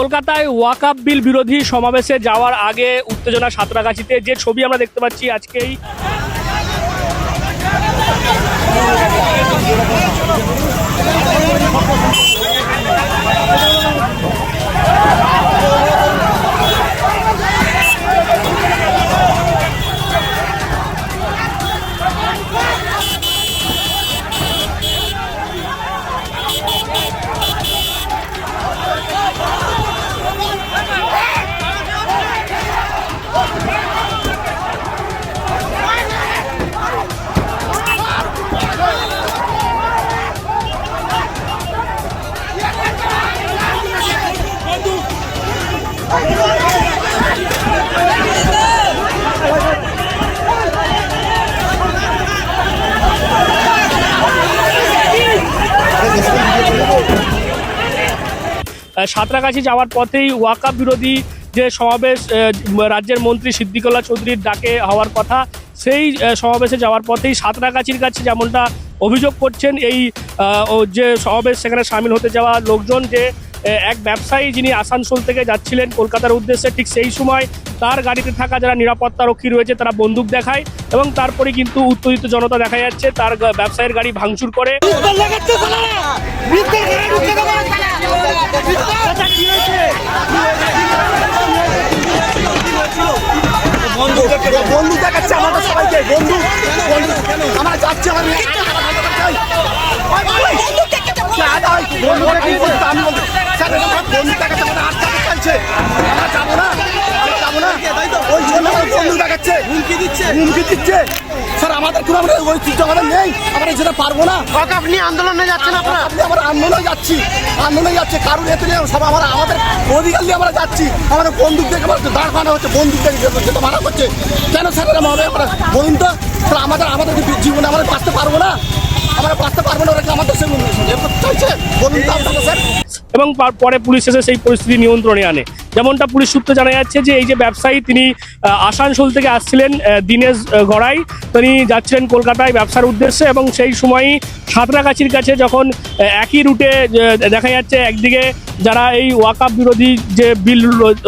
কলকাতায় ওয়াকাপ বিল বিরোধী সমাবেশে যাওয়ার আগে উত্তেজনা সাঁতরাগাছিতে যে ছবি আমরা দেখতে পাচ্ছি আজকেই সাঁতরাগাছি যাওয়ার পথেই ওয়াকা বিরোধী যে সমাবেশ রাজ্যের মন্ত্রী সিদ্দিকলা চৌধুরীর ডাকে হওয়ার কথা, সেই সমাবেশে যাওয়ার পথেই সাঁতরাগাছির কাছে যেমনটা অভিযোগ করছেন, এই যে সমাবেশ সেখানে সামিল হতে যাওয়া লোকজন যে এক ব্যবসায়ী যিনি আসানসোল থেকে যাচ্ছিলেন কলকাতার উদ্দেশ্যে ঠিক সেই সময় তার গাড়িতে থাকা যারা নিরাপত্তা রক্ষী রয়েছে তারা বন্দুক দেখায় এবং তারপরে কিন্তু উত্তেজিত জনতা দেখা যাচ্ছে তার ব্যবসায়ীর গাড়ি ভাঙচুর করে। বন্ধু বন্ধু দেখাচ্ছে আমাদের সবাইকে বন্ধু বন্ধু আমরা যাচ্ছি আমার কি বলতে আমি দিচ্ছে দিচ্ছে স্যার আমাদের নেই আমরা যেটা পারব না আপনি আমরা যাচ্ছি যাচ্ছে এতে সব আমরা আমাদের যাচ্ছি আমাদের দেখে দাঁড় বানা হচ্ছে দেখে মানা কেন হবে আমরা আমাদের আমাদের জীবনে আমরা বাঁচতে পারব না আমরা বাঁচতে পারব না ওরা আমাদের বলুন তো স্যার। এবং পরে পুলিশ এসে সেই পরিস্থিতি নিয়ন্ত্রণে আনে। যেমনটা পুলিশ সূত্রে জানা যাচ্ছে যে এই যে ব্যবসায়ী তিনি আসানসোল থেকে আসছিলেন দীনেশ গড়াই। তিনি যাচ্ছিলেন কলকাতায় ব্যবসার উদ্দেশ্যে এবং সেই সময়ই সাঁতরাগাছির কাছে যখন একই রুটে দেখা যাচ্ছে একদিকে যারা এই ওয়াকাপ বিরোধী যে বিল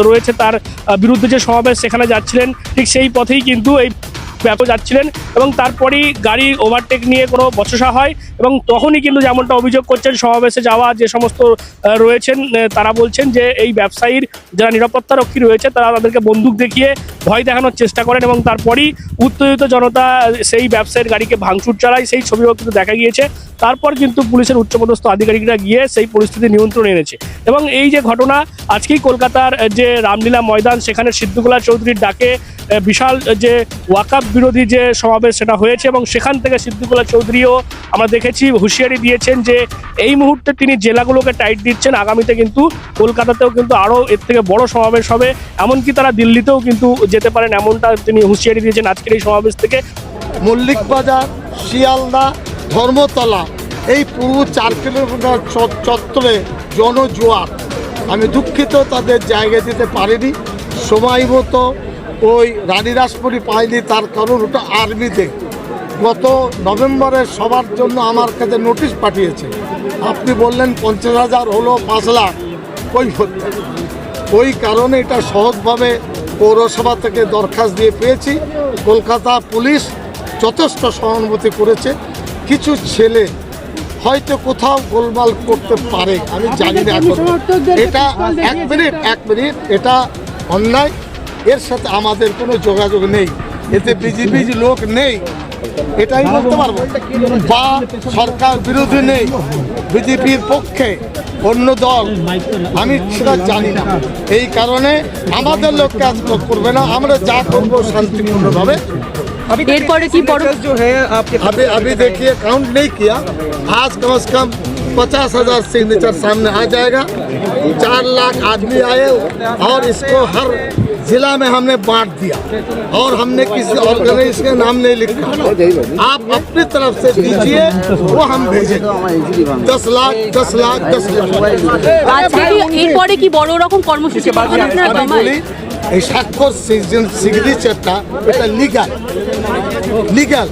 রয়েছে তার বিরুদ্ধে যে সমাবেশ সেখানে যাচ্ছিলেন, ঠিক সেই পথেই কিন্তু এই ব্যাপক যাচ্ছিলেন এবং তারপরেই গাড়ি ওভারটেক নিয়ে কোনো বচসা হয় এবং তখনই কিন্তু যেমনটা অভিযোগ করছেন সমাবেশে যাওয়া যে সমস্ত রয়েছেন তারা বলছেন যে এই ব্যবসায়ীর যারা নিরাপত্তা রক্ষী রয়েছে তারা তাদেরকে বন্দুক দেখিয়ে ভয় দেখানোর চেষ্টা করেন এবং তারপরই উত্তেজিত জনতা সেই ব্যবসায়ীর গাড়িকে ভাঙচুর চালায়, সেই ছবিও কিন্তু দেখা গিয়েছে। তারপর কিন্তু পুলিশের উচ্চপদস্থ আধিকারিকরা গিয়ে সেই পরিস্থিতি নিয়ন্ত্রণে এনেছে। এবং এই যে ঘটনা, আজকেই কলকাতার যে রামলীলা ময়দান, সেখানে সিদ্ধুকলা চৌধুরীর ডাকে বিশাল যে ওয়াকাপ বিরোধী যে সমাবেশ সেটা হয়েছে এবং সেখান থেকে সিদ্দিকুল্লাহ চৌধুরীও আমরা দেখেছি, হুঁশিয়ারি দিয়েছেন যে এই মুহূর্তে তিনি জেলাগুলোকে টাইট দিচ্ছেন। আগামীতে কিন্তু কলকাতাতেও কিন্তু আরও এর থেকে বড় সমাবেশ হবে। এমনকি তারা দিল্লিতেও কিন্তু যেতে পারেন এমনটা তিনি হুঁশিয়ারি দিয়েছেন আজকের এই সমাবেশ থেকে। মল্লিক বাজার, শিয়ালদা, ধর্মতলা, এই পুরো চার কিলোমিটার চত্বরে জনজোয়ার। আমি দুঃখিত তাদের জায়গা দিতে পারিনি। সময় মতো ওই রানীরাসপুরি পাইনি তার কারণ ওটা আর্মিতে। গত নভেম্বরের সবার জন্য আমার কাছে নোটিশ পাঠিয়েছে। আপনি বললেন পঞ্চাশ হাজার হলো পাঁচ লাখ। ওই ওই কারণে এটা সহজভাবে পৌরসভা থেকে দরখাস্ত দিয়ে পেয়েছি। কলকাতা পুলিশ যথেষ্ট সহানুভূতি করেছে। কিছু ছেলে হয়তো কোথাও গোলমাল করতে পারে আমি জানি না এখন। এটা এক মিনিট এক মিনিট এটা অন্যায়। এর সাথে আমাদের কোনো যোগাযোগ নেই। এতে বিজেপি লোক নেই, এটাই বলতে পারব। বা সরকার বিরোধী নেই, বিজেপির পক্ষে অন্য দল, আমি সেটা জানি না। এই কারণে আমাদের লোক কাজ করবে না, আমরা যা করব শান্তিপূর্ণভাবে। এরপরে কি বড় अभी अभी देखिए काउंट नहीं किया आज कम से कम पचास हजार सिग्नेचर सामने आ जाएगा चार लाख आदमी आए और इसको हर जिला में हमने बांट दिया और हमने किसी ऑर्गेनाइज के नाम नहीं लिखा आप अपनी तरफ से दीजिए वो हम भेजेंगे दस लाख दस लाख दस लाख আজকে কি এরপরে কি বড় রকম কর্মসূচি পালন আপনারা আমি দামায়? বলি এই স্বাক্ষর সিগনেচারটা এটা লিগাল লিগাল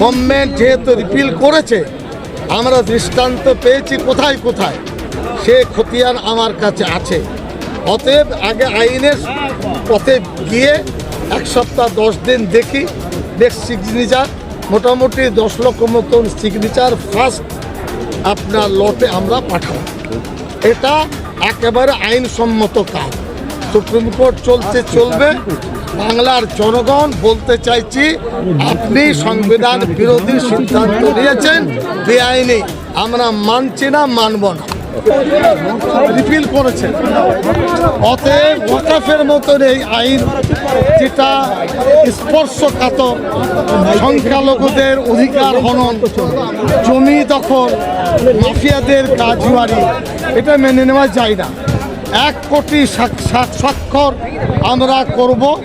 গভর্নমেন্ট যেহেতু রিপিল করেছে, আমরা দৃষ্টান্ত পেয়েছি কোথায় কোথায়, সে খতিয়ান আমার কাছে আছে। অতএব আগে আইনের পথে গিয়ে এক সপ্তাহ, দশ দিন দেখি নেক্সট সিগনেচার মোটামুটি দশ লক্ষ মতন সিগনেচার ফার্স্ট আপনার লটে আমরা পাঠাবো। এটা একেবারে আইনসম্মত কাজ। সুপ্রিম কোর্ট চলছে, চলবে। বাংলার জনগণ বলতে চাইছি, আপনি সংবিধান বিরোধী সিদ্ধান্ত নিয়েছেন, বেআইনি। আমরা মানছি না, মানব না। রিপিল করেছেন অতএব ওয়াকাফের মতন এই আইন যেটা স্পর্শকাতর, সংখ্যালঘুদের অধিকার হনন, জমি দখল, মাফিয়াদের কাজুয়ারি এটা মেনে নেওয়া যায় না। এক কোটি সাক- সাক- স্বাক্ষর আমরা করব।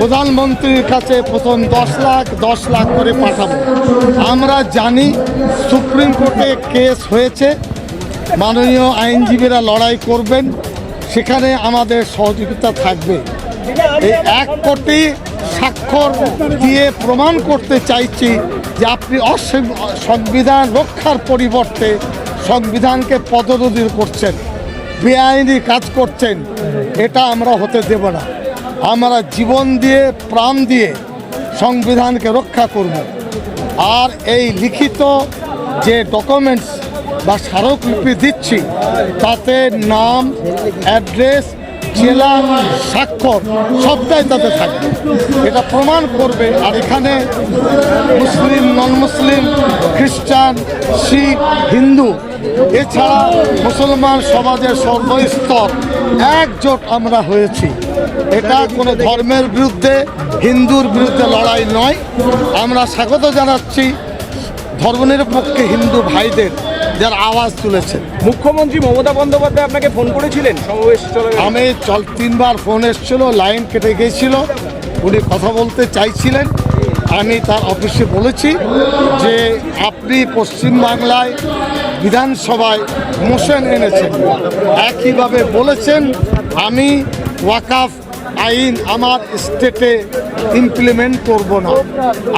প্রধানমন্ত্রীর কাছে প্রথম দশ লাখ দশ লাখ করে পাঠাবো। আমরা জানি সুপ্রিম কোর্টে কেস হয়েছে, মাননীয় আইনজীবীরা লড়াই করবেন, সেখানে আমাদের সহযোগিতা থাকবে। এই এক কোটি স্বাক্ষর দিয়ে প্রমাণ করতে চাইছি যে আপনি সংবিধান রক্ষার পরিবর্তে সংবিধানকে পদরোধী করছেন, বেআইনি কাজ করছেন, এটা আমরা হতে দেব না। আমরা জীবন দিয়ে, প্রাণ দিয়ে সংবিধানকে রক্ষা করব। আর এই লিখিত যে ডকুমেন্টস বা স্মারকলিপি দিচ্ছি, তাতে নাম অ্যাড্রেস জেলা স্বাক্ষর সবটাই তাতে থাকবে। এটা প্রমাণ করবে আর এখানে মুসলিম নন মুসলিম খ্রিস্টান, শিখ, হিন্দু, এছাড়া মুসলমান সমাজের সর্বস্তর একজোট আমরা হয়েছি। এটা কোনো ধর্মের বিরুদ্ধে, হিন্দুর বিরুদ্ধে লড়াই নয়। আমরা স্বাগত জানাচ্ছি ধর্মনিরপেক্ষে হিন্দু ভাইদের যার আওয়াজ তুলেছেন মুখ্যমন্ত্রী মমতা বন্দ্যোপাধ্যায় আপনাকে ফোন করেছিলেন? সমাবেশ চলে আমি চল তিনবার ফোন এসেছিল লাইন কেটে গিয়েছিল। উনি কথা বলতে চাইছিলেন। আমি তার অফিসে বলেছি যে আপনি পশ্চিমবাংলায় বিধানসভায় মোশন এনেছেন। একইভাবে বলেছেন আমি ওয়াকাফ আইন আমার স্টেটে ইমপ্লিমেন্ট করব না।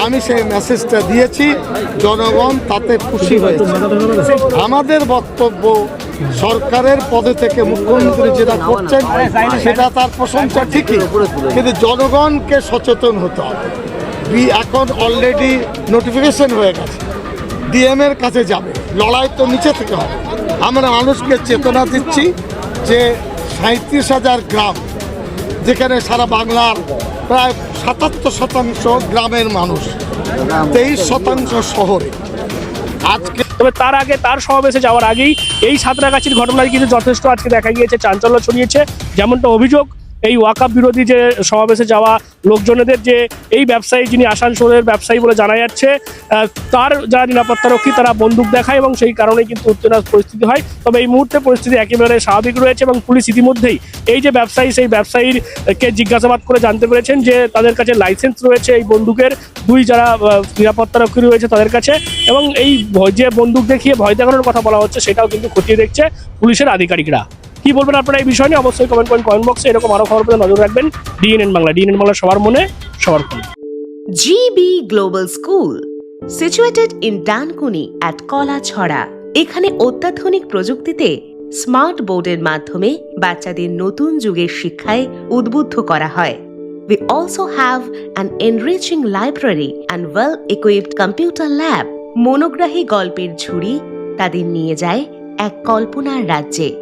আমি সেই মেসেজটা দিয়েছি, জনগণ তাতে খুশি হয়েছে। আমাদের বক্তব্য সরকারের পদে থেকে মুখ্যমন্ত্রী যেটা করছেন, সেটা তার প্রশংসা ঠিকই, কিন্তু জনগণকে সচেতন হতে হবে। এখন অলরেডি নোটিফিকেশন হয়ে গেছে। ডিএম এর কাছে যাবে। লড়াই তো নিচে থেকে হবে। আমরা মানুষকে চেতনা দিচ্ছি যে সাঁত্রিশ হাজার গ্রাম যেখানে সারা বাংলার প্রায় সাতাত্তর শতাংশ গ্রামের মানুষ, তেইশ শতাংশ শহরে। আজকে তবে তার আগে তার সমাবেশে যাওয়ার আগেই এই সাঁতরাগাছির ঘটনায় কিন্তু যথেষ্ট আজকে দেখা গিয়েছে, চাঞ্চল্য ছড়িয়েছে, যেমনটা অভিযোগ। এই ওয়াকাপ বিরোধী যে সমাবেশে যাওয়া লোকজনেদের যে এই ব্যবসায়ী যিনি আসানসোলের ব্যবসায়ী বলে জানা যাচ্ছে তার যারা নিরাপত্তারক্ষী তারা বন্দুক দেখায় এবং সেই কারণে কিন্তু উত্তেজনার পরিস্থিতি হয়। তবে এই মুহূর্তে পরিস্থিতি একেবারে স্বাভাবিক রয়েছে এবং পুলিশ ইতিমধ্যেই এই যে ব্যবসায়ী, সেই ব্যবসায়ীর কে জিজ্ঞাসাবাদ করে জানতে পেরেছেন যে তাদের কাছে লাইসেন্স রয়েছে এই বন্দুকের। দুই যারা নিরাপত্তারক্ষী রয়েছে তাদের কাছে এবং এই যে বন্দুক দেখিয়ে ভয় দেখানোর কথা বলা হচ্ছে সেটাও কিন্তু খতিয়ে দেখছে পুলিশের আধিকারিকরা। কি বলবেন আপনারা এই বিষয় নিয়ে? অবশ্যই কমেন্ট করেন কমেন্ট বক্সে এরকম আরও খবর পেতে নজর রাখবেন। ডিএনএন বাংলা। ডিএনএন বাংলা সবার মনে সবার ফোনে। GB Global School, situated in Dankuni at Kolachhara. এখানে অত্যাধুনিক প্রযুক্তিতে স্মার্ট বোর্ডের মাধ্যমে বাচ্চাদের নতুন যুগের শিক্ষায় উদ্বুদ্ধ করা হয়। We also have an enriching library and well-equipped computer lab. মনোগ্রাহী গল্পের ঝুড়ি তাদের নিয়ে যায় এক কল্পনার রাজ্যে।